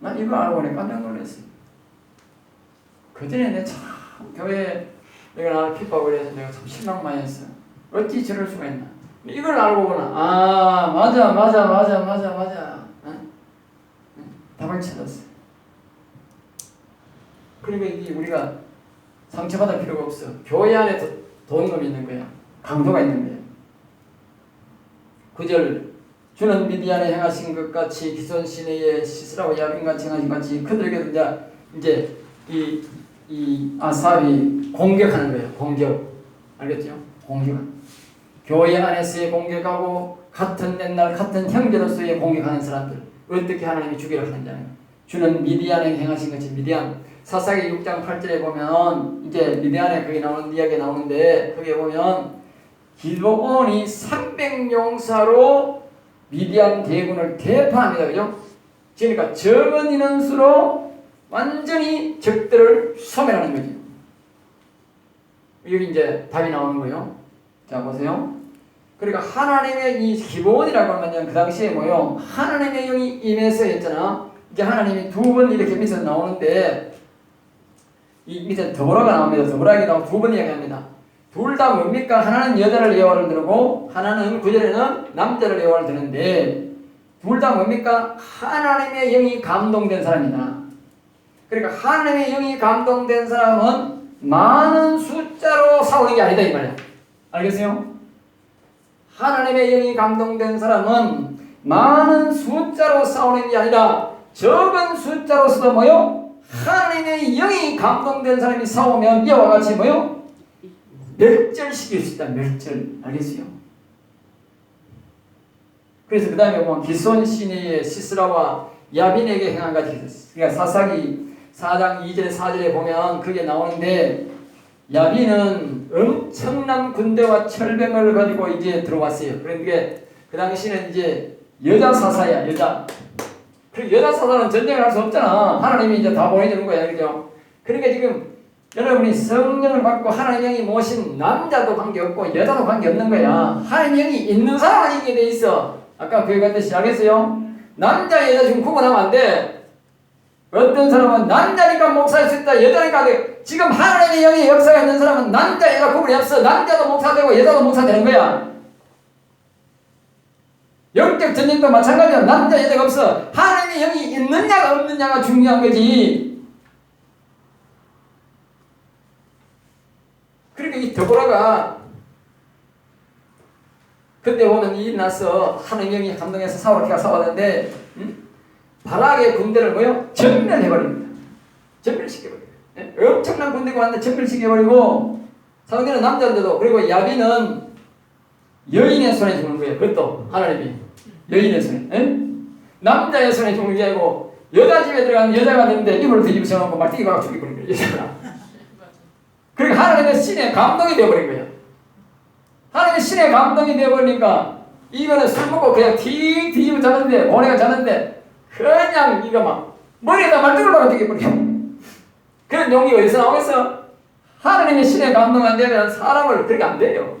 난 이거 알고 보니 깜짝 놀랐어요. 그전에 내참 교회 내가 나를 핍박을 해서 내가 참 실망 많이 했어. 어찌 저럴 수가 있나. 이걸 알고 보나. 아, 맞아, 맞아, 맞아, 맞아, 맞아. 응? 응? 답을 찾았어. 그러니까 이게 우리가 상처받을 필요가 없어. 교회 안에 도- 돈놈이 있는 거야. 강도가 있는 거야. 구절 주는 미디안에 행하신 것 같이 기손 시내에 시스라고 야빈같이 행하신 것 같이 그들에게 이제 이제 이, 이 아삽이 공격하는 거예요. 공격. 알겠죠? 공격. 교회 안에서의 공격하고 같은 옛날 같은 형제로서의 공격하는 사람들 어떻게 하나님이 주기를 하느냐. 주는 미디안에 행하신 것이 미디안 사사기 6장 8절에 보면 이제 미디안에 거기 나오는 이야기 나오는데 거기에 보면 기도원이 300용사로 미디안 대군을 대파합니다. 그죠? 그러니까 적은 인원수로 완전히 적들을 소멸하는 거죠. 여기 이제 답이 나오는 거예요. 자, 보세요. 그러니까 하나님의 이 기본이라고 하면 그 당시에 뭐요? 하나님의 영이 임해서 했잖아. 이제 하나님이 두 번 이렇게 밑에 나오는데 이 밑에 더불어가 나옵니다. 더불어가 나오고 두 번 이야기합니다. 둘 다 뭡니까? 하나는 여자를 예화를 들고 하나는 구절에는 남자를 예화를 드는데 둘 다 뭡니까? 하나님의 영이 감동된 사람이다. 그러니까 하나님의 영이 감동된 사람은 많은 숫자로 싸우는 게 아니다 이 말이야. 알겠어요? 하나님의 영이 감동된 사람은 많은 숫자로 싸우는 게 아니라 적은 숫자로서도 뭐요? 하나님의 영이 감동된 사람이 싸우면 이와 같이 뭐요? 멸절시킬 수 있다. 멸절. 알겠어요? 그래서 그 다음에 보면 기손 시내의 시스라와 야빈에게 행한 있었어요. 그러니까 사사기 4장 2절에 4절에 보면 그게 나오는데 야빈은 엄청난 군대와 철병을 가지고 이제 들어왔어요. 그런데 그 당시는 이제 여자 사사야, 여자. 그 여자 사사는 전쟁을 할 수 없잖아. 하나님이 이제 다 보내주는 거야, 그죠? 그러니까 지금 여러분이 성령을 받고 하나님 영이 모신 남자도 관계없고 여자도 관계없는 거야. 하나님 영이 있는 사람만 이기게 돼 있어. 아까 그 얘기했듯이 알겠어요? 남자 여자 지금 구분하면 안 돼. 어떤 사람은 남자니까 목사할 수 있다, 여자니까 안 돼. 지금 하나님의 영이 역사가 있는 사람은 남자 여자 구분이 없어. 남자도 목사 되고 여자도 목사 되는 거야. 영적 전쟁도 마찬가지야. 남자 여자가 없어. 하나님의 영이 있느냐가 없느냐가 중요한 거지. 그러니까 이 더보라가 그때 보면 이 나서 하나님 영이 감동해서 사울이가 싸웠는데 음? 바락의 군대를 뭐요? 전멸해버립니다. 전멸시켜버려요. 예? 엄청난 군대가 왔는데 전멸시켜버리고 사울은 남자인데도 그리고 야비는 여인의 손에 죽는 거예요. 그것도 하나님이 여인의 손에. 예? 남자의 손에 죽는 게 아니고 여자 집에 들어가는 여자가 되는데 입을 뒤집어 놓고 막 뛰어가 죽여버린 거예요. 여자가. 그러니까 하나님의 신의 감동이 되어버린 거예요. 하나님의 신의 감동이 되어버리니까 이거는 술 먹고 그냥 틱 뒤집어 자는데 오내가 자는데 그냥 이거 막 머리에다 말뚝을 박아 죽여버려. 그런 용기가 어디서 나오겠어? 하나님의 신의 감동 안 되면 사람을 그렇게 안 돼요.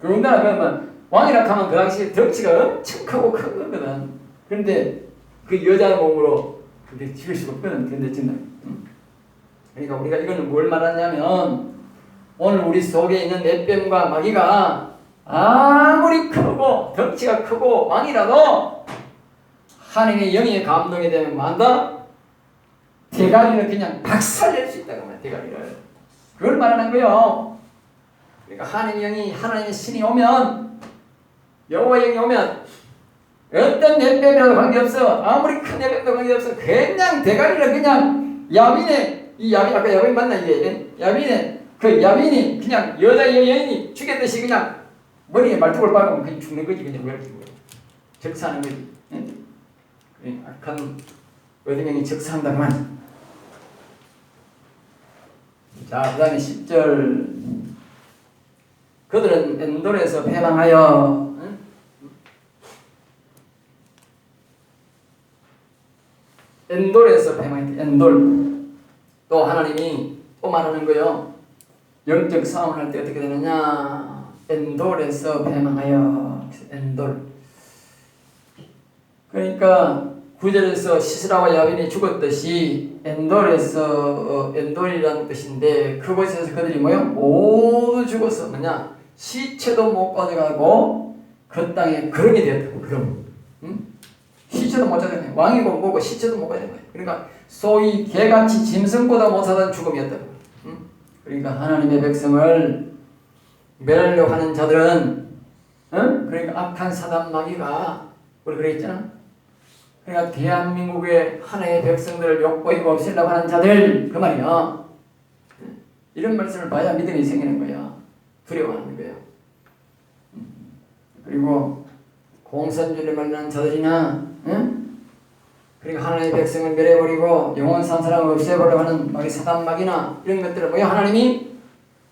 그런다나 그러면 왕이라 하면 그 당시 덩치가 엄청 크고 크거든. 그런데 그 여자 몸으로 근데 수가 없거든. 근데. 응? 그러니까 우리가 이거는 뭘 말하냐면 오늘 우리 속에 있는 내병과 마귀가 아무리 크고 덩치가 크고 왕이라도 하나님의 영의 감동이 되면 만다 대가리를 그냥 박살낼 수 있다고 말해 대가리를 그걸 말하는 거예요. 그러니까 하나님의 영이 하나님의 신이 오면 여호와 영이 오면 어떤 내병이라도 관계없어 아무리 큰 내병도 관계없어 그냥 대가리를 그냥 야빈의 이 야빈 아까 야빈 맞나 이게? 야빈의 그 야빈이 그냥 여자 여인이 죽였듯이 그냥 머리에 말뚝을 박으면 그냥 죽는 거지 그냥 왜 이렇게 적사하는 거지. 응? 그 악한 어둠형이 적사한다만. 자 그 다음에 10절. 그들은 엔돌에서 패망하여 응? 엔돌에서 패망했다. 엔돌 또 하나님이 또 말하는 거요. 영적 싸움을 할 때 어떻게 되느냐? 엔돌에서 패망하여 엔돌. 그러니까 구절에서 시스라와 야빈이 죽었듯이 엔돌에서 어, 엔돌이라는 뜻인데 그곳에서 그들이 뭐요? 모두 뭐냐 시체도 못 가져가고 그 땅에 그름이 되었다. 그럼 응? 시체도 못 가져가네. 왕이고 뭐고 시체도 못 가져가네. 그러니까 소위 개같이 짐승보다 못하던 죽음이었다. 응? 그러니까 하나님의 백성을 멸하려고 하는 자들은 응? 그러니까 악한 사단 마귀가 우리 그랬잖아. 그러니까 대한민국의 하나의 백성들을 욕보이고 없애려고 하는 자들 그 말이야. 이런 말씀을 봐야 믿음이 생기는 거야. 두려워하는 거야. 그리고 공산주의를 말하는 자들이나 응? 그러니까 하나님의 백성을 멸해버리고 영원 산 사람을 없애버리려고 하는 마귀 사단 마귀나 이런 것들을 뭐야 하나님이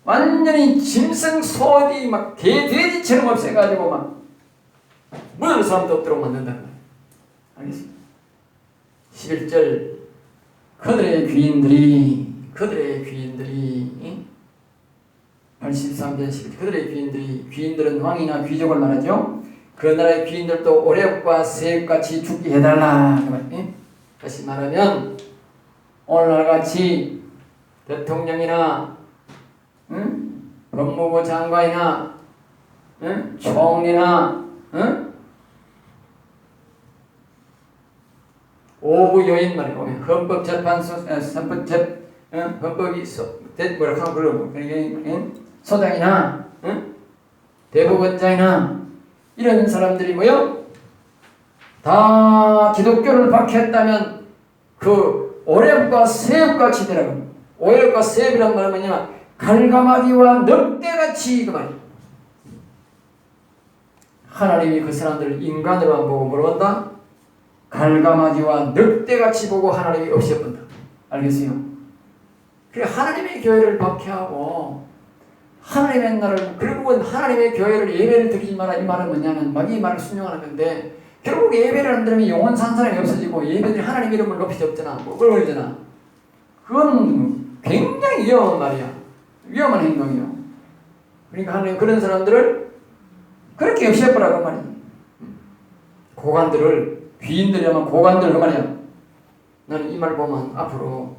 완전히 짐승 소디 막 개돼지처럼 없애가지고 막 무는 사람도 없도록 만든다는 거야. 알겠습니다. 11절 그들의 귀인들이 그들의 귀인들이 83편 11절 그들의 귀인들이 귀인들은 왕이나 귀족을 말하죠. 그 나라의 귀인들도 오랩과 세입같이 죽게 해달라. 다시 말하면 오늘날 같이 대통령이나 응? 법무부 장관이나 응? 총리나 응? 오부 요인 말이에요. 헌법재판소, 헌법재, 헌법이 소, 대, 뭐라고 그러고, 그러니까 소장이나, 응? 대법원장이나, 이런 사람들이 뭐요? 다 기독교를 박했다면 그 오랩과 세엽같이 되라고. 오랩과 세엽이란 말은 뭐냐면 갈가마귀와 늑대같이 그 말이에요. 하나님이 그 사람들을 인간으로 안 보고 뭐로 한다? 갈가마지와 늑대같이 보고 하나님이 없애본다. 알겠어요? 그래 하나님의 교회를 박해하고 하나님의 나라를 결국은 하나님의 교회를 예배를 드리지 마라 이 말은 뭐냐면 막 이 말을 순종하는 건데 결국 예배를 안 드리면 영원 산 사람이 없어지고 예배들이 하나님 이름을 수 없잖아. 뭐 그러잖아. 그건 굉장히 위험한 말이야. 위험한 행동이요. 그러니까 하나님 그런 사람들을 그렇게 없애버라고 말이야. 고관들을 귀인들이라면 고관들 그 말이야. 나는 이 말 보면 앞으로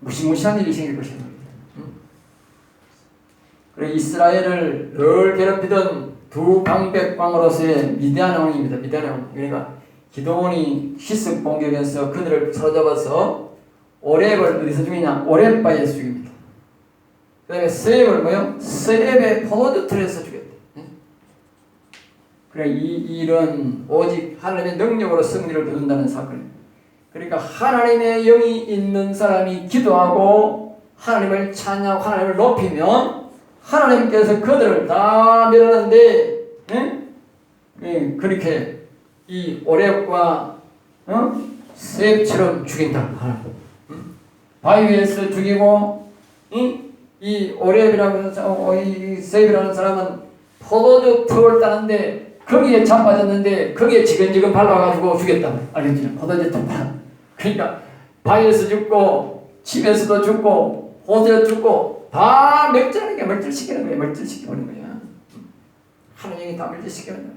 무시무시한 일이 생길 것이다. 그래 이스라엘을 늘 괴롭히던 두 방백광으로서의 미대한 왕입니다. 미대한 왕. 그러니까 기도원이 시습 공격에서 그들을 사로잡아서 오랩을 어디서 죽이냐? 오랩바에서 죽입니다. 그 다음에 세입을 뭐요? 세입의 포도주 틀에서 죽였대. 그래 이 일은 오직 하나님의 능력으로 승리를 거둔다는 사건입니다. 그러니까 하나님의 영이 있는 사람이 기도하고 하나님을 찬양하고 하나님을 높이면 하나님께서 그들을 다 멸하는데 예? 예, 그렇게 이 오랩과 어? 셉처럼 죽인다. 응? 바위에서 죽이고 이, 이 오랩이라고 어, 이 셉이라는 사람은 포도주 턱을 따는데 거기에 자빠졌는데 거기에 지근지근 밟아가지고 죽였다. 알겠죠? 포도주 턱 그러니까 바위에서 죽고 집에서도 죽고 호텔에서 죽고 다 멸절하게 멸절시키는 거예요. 멸절시키는 거야. 하나님이 다 멸절시키는 거야.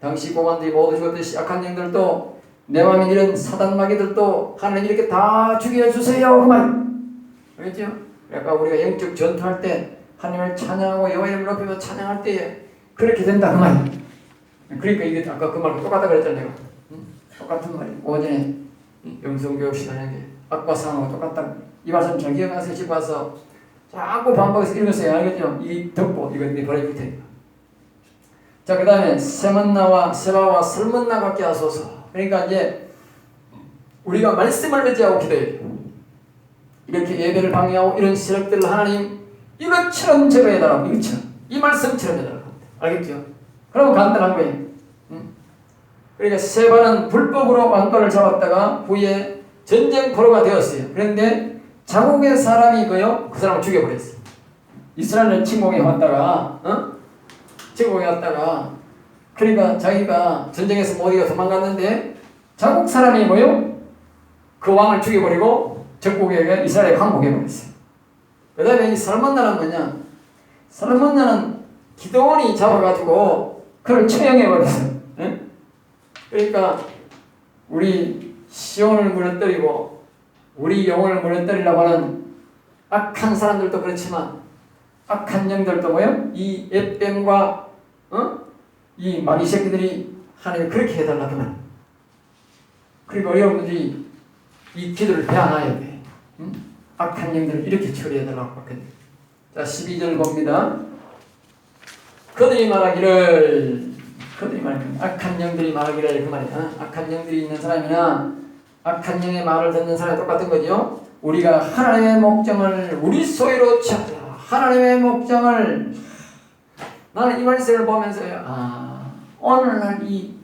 당시 공안들이 모두 죽었듯이 약한 영들도 내 마음에 이런 사단마귀들도 하나님 이렇게 다 죽여주세요. 그만. 알겠죠? 아까 우리가 영적 전투할 때 하나님을 찬양하고 여호와 이름을 높이며 찬양할 때에 그렇게 된다. 그만. 그러니까 이게 아까 그 말과 똑같다 그랬잖아요. 내가. 응? 똑같은 말이 오전에 영성교육 시간에 악과 상하고 똑같다. 이 말씀 잘 기억하세요. 집 와서 자꾸 반복해서 읽으세요. 알겠죠? 이 듣고 이거 내 버려줄 테니까. 자, 그 다음에 세먼나와 세바와 설문나 같게 하소서. 그러니까 이제 우리가 말씀을 의지하고 기도해요. 이렇게 예배를 방해하고 이런 시력들을 하나님 이것처럼 제거 해달라고 이것처럼 이 말씀처럼 해달라고 알겠죠? 그럼 간단한 거예요. 응? 그러니까 세바는 불법으로 왕권을 잡았다가 후에 전쟁 포로가 되었어요. 그런데 자국의 사람이고요. 그 사람을 죽여버렸어요. 이스라엘을 침공해 왔다가 어? 침공해 왔다가 그러니까 자기가 전쟁에서 못 이겨 도망갔는데 자국 사람이 뭐요? 그 왕을 죽여버리고 적국에게 이스라엘에 항복해버렸어요. 그 다음에 이 살만나는 뭐냐? 살만나는 기도원이 잡아가지고 그를 처형해버렸어요. 예? 그러니까 우리 시온을 무너뜨리고 우리 영혼을 무너뜨리려고 하는 악한 사람들도 그렇지만 악한 영들도 뭐요? 이 앱뱀과 어? 이 마귀 새끼들이 하나님 그렇게 해달라 그만. 그리고 여러분들이 이 기도를 배워놔야 돼. 응? 악한 영들을 이렇게 처리해달라고 하거든. 자, 12절 봅니다. 그들이 말하기를 그들이 말하기를 악한 영들이 말하기를 그 말이야. 악한 영들이 있는 사람이나 악한 영의 말을 듣는 사람이 똑같은 거죠. 우리가 하나님의 목적을 우리 소유로 취하자. 하나님의 목적을 나는 이 말씀을 보면서요. 아 오늘날 이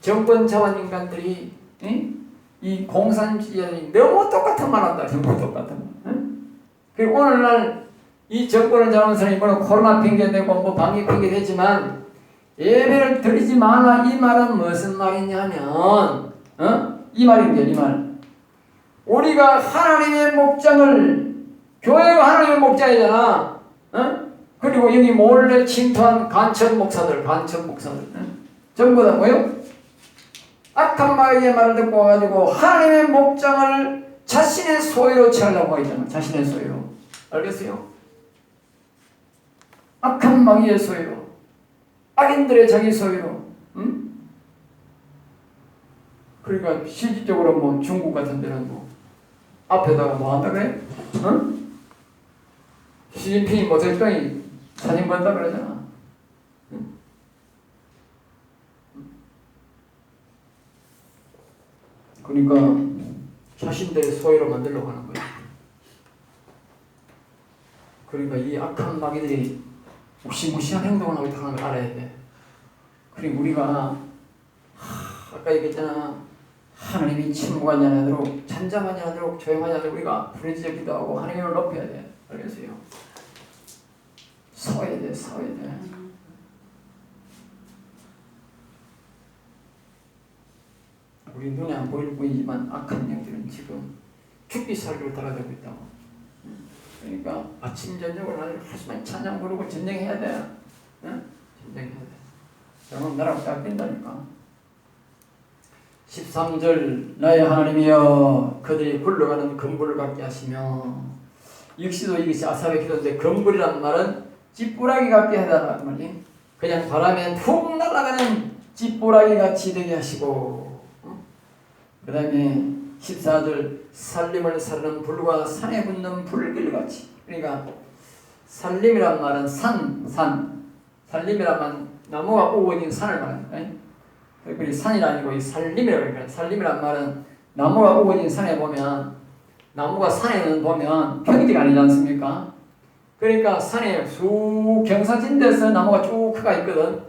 정권 자원 인간들이 응? 이 공산주의자들이 너무 똑같은 말 한다. 너무 똑같은 말. 응? 그리고 오늘날 이 정권을 잡은 사람이 물론 코로나 핑계대고 뭐 방역 핑계 대지만 예배를 드리지 마라 이 말은 무슨 말이냐면 어? 이 말인데 이 말. 우리가 하나님의 목장을 교회가 하나님의 목장이잖아. 어? 그리고 여기 몰래 침투한 간첩 목사들, 간첩 목사들, 어? 전부 다 뭐요? 악한 마귀의 말을 듣고 와가지고 하나님의 목장을 자신의 소유로 취하려고 하잖아. 자신의 소유로. 알겠어요? 악한 마귀의 소유로. 악인들의 자기 소유로. 응? 그러니까 실질적으로 뭐 중국 같은 데는 뭐 앞에다가 뭐 한다 그래? 응? 시진핑이 뭐 대통령이 사진 본다 그러잖아. 응? 그러니까 자신들의 소유로 만들려고 하는 거야. 그러니까 이 악한 마귀들이 무시무시한 행동을 하고 있다는 걸 알아야 돼. 그리고 우리가 하, 아까 얘기했잖아. 하나님이 침묵하지 않도록 잠잠하지 않도록 조용하지 않도록 우리가 부르짖어 기도하고 하나님을 높여야 돼. 알겠어요? 서야 돼, 서야 돼. 우리 눈에 안 보일 뿐이지만 악한 영들은 지금 죽기 살기로 따라가고 있다고. 그러니까 아침 저녁을 하루만 찬양 부르고 전쟁해야 돼. 응? 전쟁해야 돼. 그러면 나라가 깎인다니까. 13절 나의 하나님이여 그들이 굴러가는 금불을 갖게 하시며 역시도 이것이 아삽의 기도인데 금불이란 말은 찌뿌라기 같게 해달라 말이 그냥 바람에 푹 날아가는 찌뿌라기 같이 되게 하시고 그 다음에 14절 살림을 사르는 불과 산에 붙는 불길같이. 그러니까 살림이란 말은 산, 산. 살림이란 말은 나무가 오고 있는 산을 말하는 거예요 그 산이 아니고 이 살림이라고 그러니까 살림이란 말은 나무가 있는 산에 보면 나무가 산에는 보면 평지가 아니지 않습니까? 그러니까 산에 쑥 경사진 데서 나무가 쭉 크가 있거든.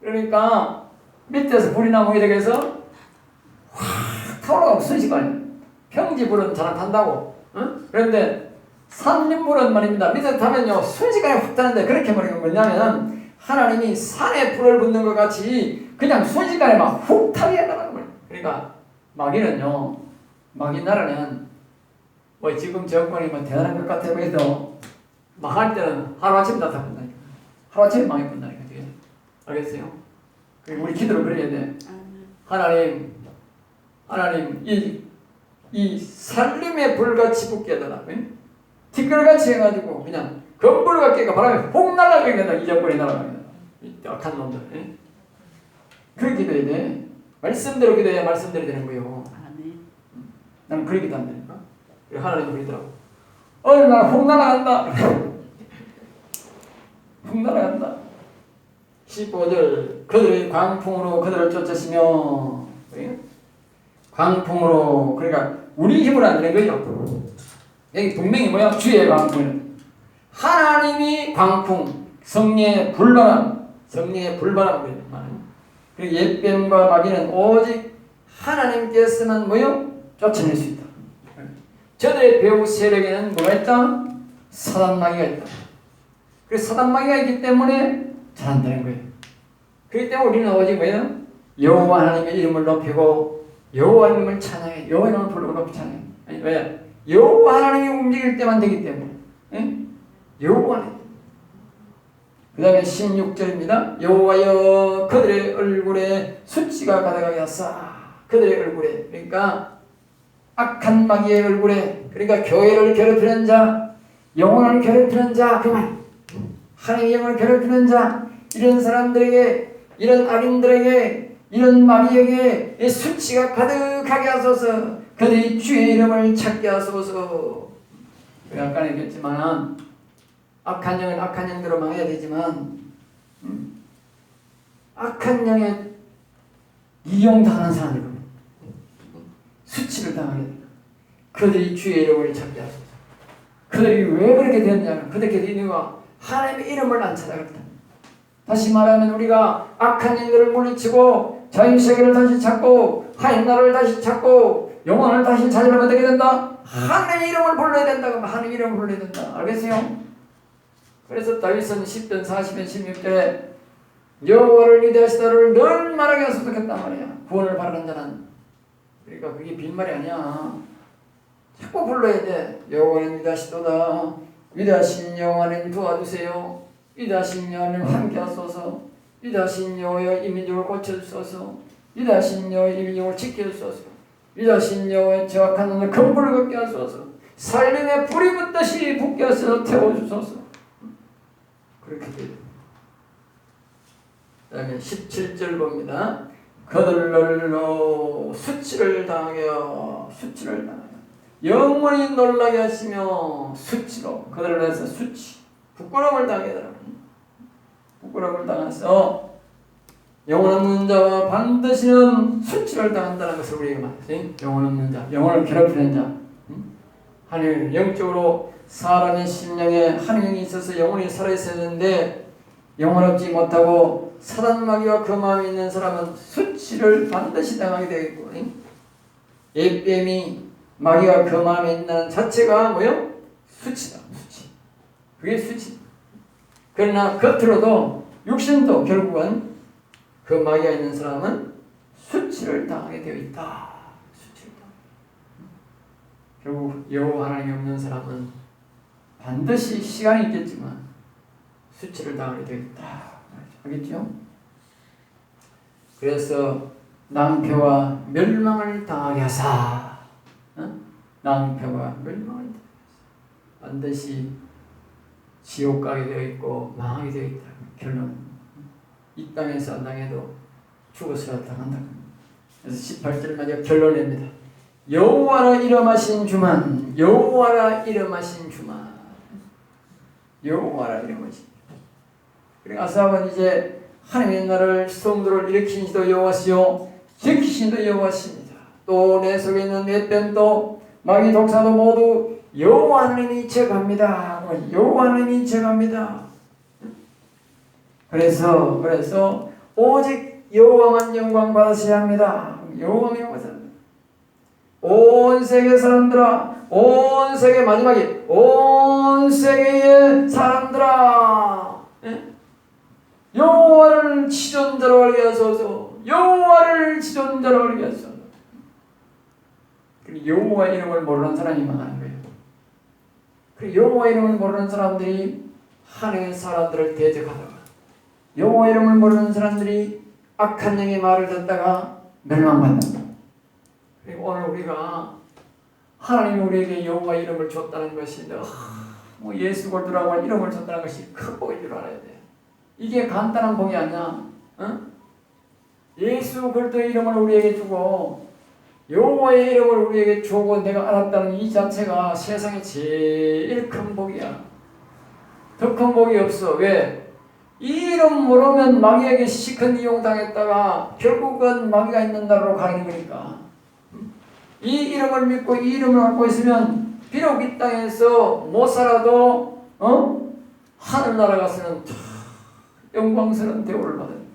그러니까 밑에서 불이 나무게 되서 확 타올라가고 순식간에 평지불은 잘 안 탄다고. 응? 그런데 산림불은 말입니다. 밑에 타면요 순식간에 확 타는데 그렇게 말하는 뭐냐면 하나님이 산에 불을 붙는 것 같이 그냥 순식간에 막훅 타게 해달라는 거예요. 그러니까 마귀는요, 마귀 나라는 뭐 지금 정권이 뭐 대단한 것 같아 보여도 망할 때는 하루아침에 다 타본다니까. 하루아침에 망해본다니까. 알겠어요? 그리고 우리 기도를 그래야 돼. 하나님, 하나님, 이, 이 살림의 불같이 붙게 해달라. 티끌같이 해가지고 그냥 건불 같게 바람에 훅 날아가게 된다. 이 정권이 날아가게 된다. 이 악한 놈들. 예? 그렇게 기도해야 돼. 말씀대로 기도해야 말씀대로 되는 거예요. 나는 그렇게 기도한다니까. 그래 하나님 그러더라고. 어느 날훅 날아간다. 훅 날아간다. 15절 그들의 광풍으로 그들을 쫓으시며 예? 광풍으로 그러니까 우리 힘으로 안 되는 거죠. 여기 분명히 뭐야? 주의 광풍. 하나님이 광풍, 성령의 불바람, 성령의 불바람 그리고 옛뱀과 마귀는 오직 하나님께서만 뭐요? 쫓아낼 수 있다. 저들의 배후 세력에는 뭐가 있다? 사단 마귀가 있다. 그래서 사단 마귀가 있기 때문에 잘한다는 거예요. 그렇기 때문에 우리는 오직 뭐예요? 여호와 하나님의 이름을 높이고 여호와 이름을 찬양해. 여호와 이름을 부르고 높이 찬양해. 왜? 여호와 하나님이 움직일 때만 되기 때문에. 예? 여호와 하나님. 그 다음에 16절입니다. 여호와여 그들의 얼굴에 수치가 가득하게 하사. 그들의 얼굴에. 그러니까 악한 마귀의 얼굴에. 그러니까 교회를 괴롭히는 자 영혼을 괴롭히는 자 그만. 하나님의 영혼을 괴롭히는 자 이런 사람들에게 이런 악인들에게 이런 마귀에게 이 수치가 가득하게 하소서. 그들이 주의 이름을 찾게 하소서. 아까 얘기했지만 악한 영은 악한 영대로 망해야 되지만 음, 악한 영에 이용당하는 사람들은 수치를 당하게 된다. 그들이 주의 이름을 찾게 하소서. 그들이 왜 그렇게 되었냐면 그들께 이유가 하나님의 이름을 안 찾아갔다. 다시 말하면 우리가 악한 영들을 물리치고 자유세계를 다시 찾고 하나님 나라를 다시 찾고 영혼을 다시 찾으려면 어떻게 된다? 하나님의 이름을 불러야 된다. 그러면 하나님의 이름을 불러야 된다. 알겠어요? 그래서 다윗은 10편 40편 16절에 여호와를 위대하시다를 늘 말하게 하소서 했단 말이야. 구원을 바라는 자는 그러니까 그게 빈말이 아니야. 자꾸 불러야 돼. 여호와는 위대하시도다. 위대하신 여호와는 도와주세요. 위대하신 여호와는 함께하소서. 위대하신 여호와여 이 민족을 고쳐주소서. 위대하신 여호와여 이 민족을 지켜주소서. 위대하신 여호와의 정확한 눈을 근본을 걷게 하소서. 살림에 불이 붙듯이 붙게 하소서 태워주소서. 그렇게 돼요. 그 다음에 17절 봅니다. 그들로 수치를 당하여 수치를 당하여 영원히 놀라게 하시며 수치로 그들을 해서 수치 부끄러움을 당하게 되라 부끄러움을 당해서 영혼 없는 자와 반드시는 수치를 당한다는 것을 우리에게 말했어요. 영혼 없는 자, 영혼을 괴롭히는 자. 하나님 영적으로 사람의 심령에 하나님이 있어서 영혼이 살아있어야 되는데 영혼 없지 못하고 사단 마귀와 그 마음에 있는 사람은 수치를 반드시 당하게 되겠고 예뱀이 마귀와 그 마음에 있는 자체가 뭐요? 수치다 수치. 그게 수치. 그러나 겉으로도 육신도 결국은 그 마귀가 있는 사람은 수치를 당하게 되어 있다. 수치를 당 결국 여호와 하나님이 없는 사람은 반드시 시간이 있겠지만 수치를 당하게 되겠다. 알겠죠? 그래서 낭패와 멸망을 당하게 하사. 어? 낭패와 멸망을 반드시 지옥 가게 되어 있고 망하게 되어 있다. 결론. 이 땅에서 안 당해도 죽어서라도 당한다. 그래서 18절 마저 결론입니다. 여호와라 이름하신 주만 여호와라 이름하신 주만 여호와라 이름하신 그리고 아사압은 이제 하나님의 나라를 성도를 일으킨 이도 여호와시요 지키신 이도 여호와십니다. 또 내 속에 있는 내 뱀도 마귀 독사도 모두 여호와 하나님이 제갑니다. 여호와 하나님이 제갑니다. 그래서 그래서 오직 여호와만 영광 받으셔야 합니다. 여호와만 영광 합니다. 온 세계 사람들아 온 세계 마지막에 온 세계의 사람들아 예? 여호와를 지존자로 알게 하소서. 여호와를 지존자로 알게 하소서. 그 여호와 이름을 모르는 사람이 망하는 거예요. 그 여호와 이름을 모르는 사람들이 하나님의 사람들을 대적하다가 여호와 이름을 모르는 사람들이 악한 영의 말을 듣다가 멸망받는다. 오늘 우리가 하나님이 우리에게 여호와 이름을 줬다는 것이 뭐 예수 골드라고 이름을 줬다는 것이 큰 복인 줄 알아야 돼. 이게 간단한 복이 아니야. 어? 예수 그리스도의 이름을 우리에게 주고 여호와의 이름을 우리에게 주고 내가 알았다는 이 자체가 세상에 제일 큰 복이야. 더 큰 복이 없어. 왜? 이 이름 모르면 마귀에게 시큰 이용당했다가 결국은 마귀가 있는 나라로 가는 거니까. 이 이름을 믿고 이 이름을 갖고 있으면 비록 이 땅에서 못 살아도 어? 하늘나라 가서는 영광스러운 대우를 받은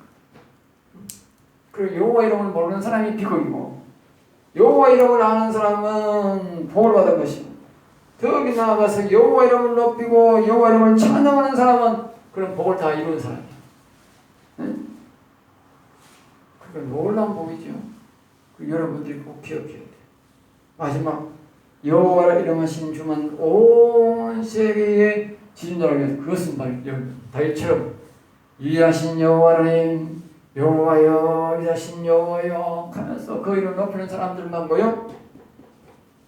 그리고 여호와 이름을 모르는 사람이 비극이고 여호와 이름을 아는 사람은 복을 받은 것이고 더욱이 나아가서 여호와 이름을 높이고 여호와 이름을 찬양하는 사람은 그런 복을 다 이루는 사람이야. 응? 그건 놀라운 복이죠. 그 여러분들이 꼭 기억해야 돼. 마지막 여호와라 이름하신 주만 온 세계에 해서 그것은 다윗처럼 위하신 여호와님 여호와여 이 자신 여호와여 하면서 그 이름 높이는 사람들만 모여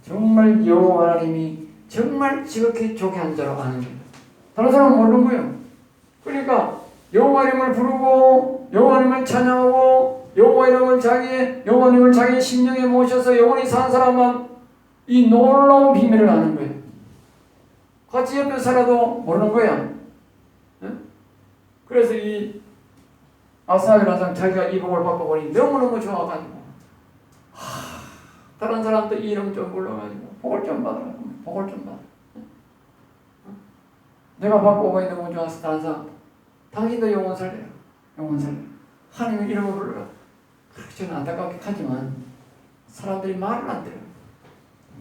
정말 여호와 하나님이 정말 지극히 조개한 자로 아는 거예요. 다른 사람은 모르는 거예요. 그러니까 여호와 이름을 부르고 여호와 이름을 찬양하고 여호와 이름을 자기의 여호와 이름을 자기의 심령에 모셔서 영원히 산 사람만 이 놀라운 비밀을 아는 거예요. 같이 옆에 살아도 모르는 거야. 응? 그래서 이 아사히라는 사람 자기가 이 복을 받고 보니 너무너무 좋아가지고 하, 다른 사람도 이 이름 좀 불러가지고 복을 좀 받으라. 복을 좀 받아. 응? 내가 받고 오고 너무 좋아서 다른 사람 당신도 영원 살래요. 영원 살래. 하나님의 이름을 불러라. 저는 안타깝게 하지만 사람들이 말을 안 들어요.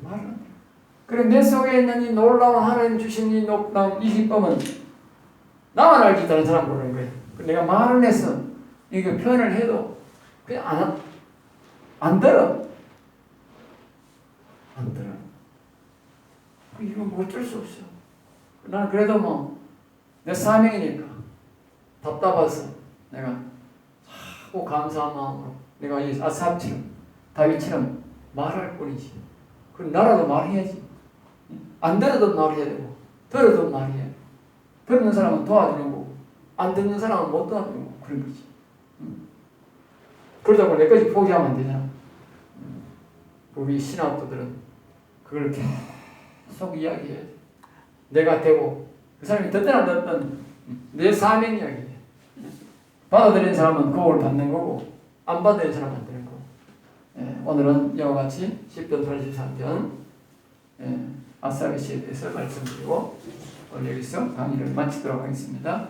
말을 안 들어요. 그래 내 속에 있는 이 놀라운 하나님 주신 이 놀라운 이 기쁨은 나만 알지 다른 사람 모르는 거예요. 그 내가 말을 해서 이거 표현을 해도 그냥 안, 안 들어. 안 들어. 이거 뭐 어쩔 수 없어. 나는 그래도 뭐 내 사명이니까 답답해서 내가 하고 감사한 마음으로 내가 이 아삽처럼 다윗처럼 말할 뿐이지. 그 나라도 말해야지. 안 들어도 말해야 되고 들어도 말해야 돼. 듣는 사람은 도와주는 거고 안 듣는 사람은 못 도와주는 거고 그런 거지. 음. 그러다고 내까지 포기하면 안 되잖아. 음. 우리 신학도들은 그걸 계속 이야기해야 돼. 내가 되고 그 사람이 듣든 안 듣든 내 사명 이야기해. 받아들인 사람은 그걸 받는 거고 안 받아들인 사람은 안 되는 거고. 예, 오늘은 이와 같이 10편 83편 예, 아사르 시에 대해서 말씀드리고 오늘 여기서 강의를 마치도록 하겠습니다.